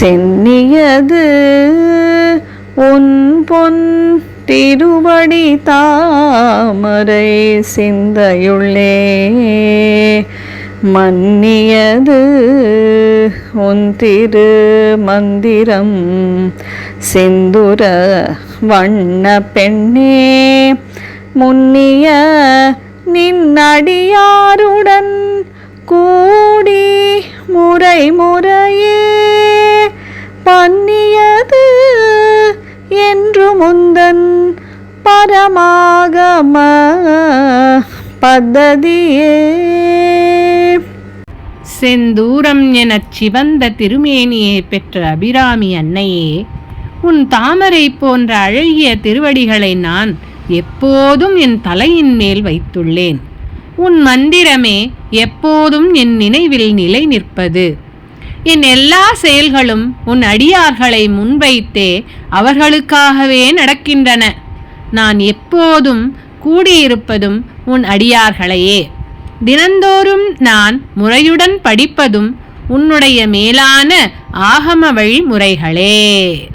சென்னியது. உன் பொன் திருவடி தாமரை சிந்தையுள்ளே. மன்னியது உன் திரு மந்திரம் சிந்துர வண்ண பெண்ணே. முன்னிய நின்னடியாருடன் கூடி முறை முறை முந்தன் பரமாகம பத்ததியே. செந்தூரம் எனச் சிவந்த திருமேனியை பெற்ற அபிராமி அன்னையே உன் தாமரை போன்ற அழகிய திருவடிகளை நான் எப்போதும் என் தலையின் மேல் வைத்துள்ளேன். உன் மந்திரமே எப்போதும் என் நினைவில் நிலை நிற்பது என் எல்லா செயல்களும் உன் அடியார்களை முன்வைத்தே அவர்களுக்காகவே நடக்கின்றன. நான் எப்போதும் கூடியிருப்பதும் உன் அடியார்களையே. தினந்தோறும் நான் முறையுடன் படிப்பதும் உன்னுடைய மேலான ஆகம வழிமுறைகளே.